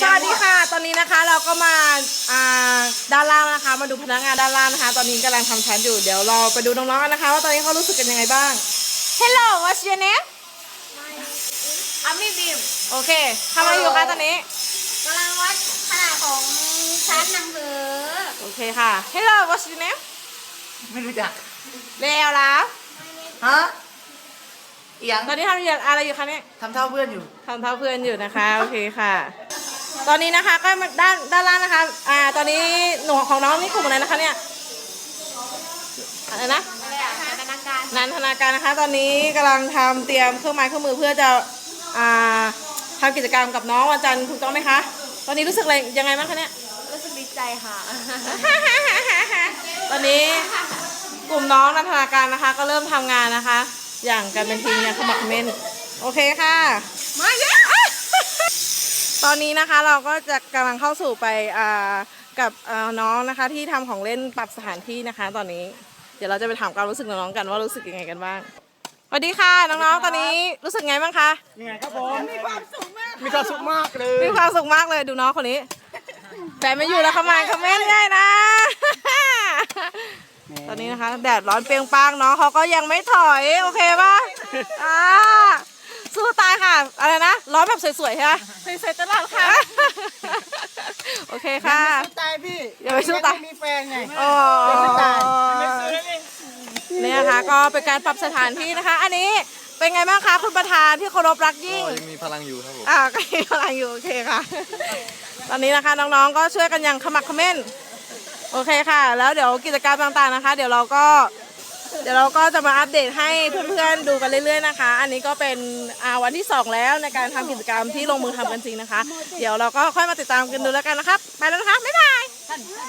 สวัสดีค่ะ ตอนนี้นะคะเราก็มาอ่าด้านล่างนะคะ มาดูพนักงานด้านล่างนะคะ ตอนนี้กำลังทำชั้นอยู่ เดี๋ยวเราไปดูน้องๆกันนะคะ ว่าตอนนี้เขารู้สึกกันยังไงบ้าง Hello what's your name อามี่บีมโอเคทำอะไรอยู่คะตอนนี้กำลังวัดขนาดของชั้นหนังสือโอเคค่ะ Hello what's your name ไม่รู้จักเลวแล้วฮะอีหยังตอนนี้ทำอย่างอะไรอยู่คะเนี่ยทำเท่าเพื่อนอยู่ ทำเท่าเพื่อนอยู่นะคะ โอเคค่ะ ตอนนี้นะคะก็มาด้านด้านล่างนะคะ อ่า ตอนนี้หนูของน้องนี่กลุ่มอะไรนะคะเนี่ยอะไรนะอะไรอะพัฒนาการนันทนาการนะคะ ตอนนี้กำลังทำเตรียมเครื่องไม้เครื่องมือเพื่อจะ อ่าทำกิจกรรมกับน้องวันจันทร์ถูกต้องไหมคะ ตอนนี้รู้สึกอะไรยังไงบ้างคะเนี่ย รู้สึกดีใจค่ะ ตอนนี้กลุ่มน้องนันทนาการนะคะ ก็เริ่มทำงานนะคะ อย่างกันเป็นทีมอย่างขมักเขม้นโอเคค่ะ มาเยอะ ตอนนี้นะคะเราก็จะกำลังเข้าสู่ไปอ่ากับอ่าน้องนะคะที่ทำของเล่นปรับสถานที่นะคะ ตอนนี้ เดี๋ยวเราจะไปถามความรู้สึกน้องๆกันว่ารู้สึกยังไงกันบ้างสวัสดีค่ะน้องๆตอนนี้รู้สึกไงบ้างคะยังไงครับผมมีความสุขมากมีความสุขมากเลยมีความสุขมากเลยดูน้องคนนี้แฟนไม่อยู่แล้วขมานคอมเมนต์ง่ายนะ ตอนนี้นะคะ แดดร้อนเปรียงปังน้องเขาก็ยังไม่ถอยโอเคป่ะอ่า สู้ตายค่ะ อะไรนะ ร้อนแบบสวยๆใช่ไหมสวยๆตลอดค่ะ โอเคค่ะ ตายพี่อย่าไปสู้ตายงไม่มีแฟนไงโอ้ไม่ตายเนี่ยนะคะก็เป็นการปรับสถานที่นะคะ อันนี้เป็นไงบ้างคะคุณประธานที่เคารพรักยิ่งก็ยังมีพลังอยู่ครับผมอ่าก็มีพลังอยู่โอเคค่ะ ตอนนี้นะคะน้องๆก็ช่วยกันอย่างขมักเขม้น โอเคค่ะ แล้วเดี๋ยวกิจกรรมต่างๆนะคะ เดี๋ยวเราก็ เดี๋ยวเราก็จะมาอัปเดตให้เพื่อนๆดูกันเรื่อยๆนะคะ อันนี้ก็เป็นอ่าวันที่ 2 แล้วในการทำกิจกรรมที่ลงมือทำกันจริงนะคะ เดี๋ยวเราก็ค่อยมาติดตามกันดูแล้วกันนะครับ ไปแล้วนะคะ บ๊ายบาย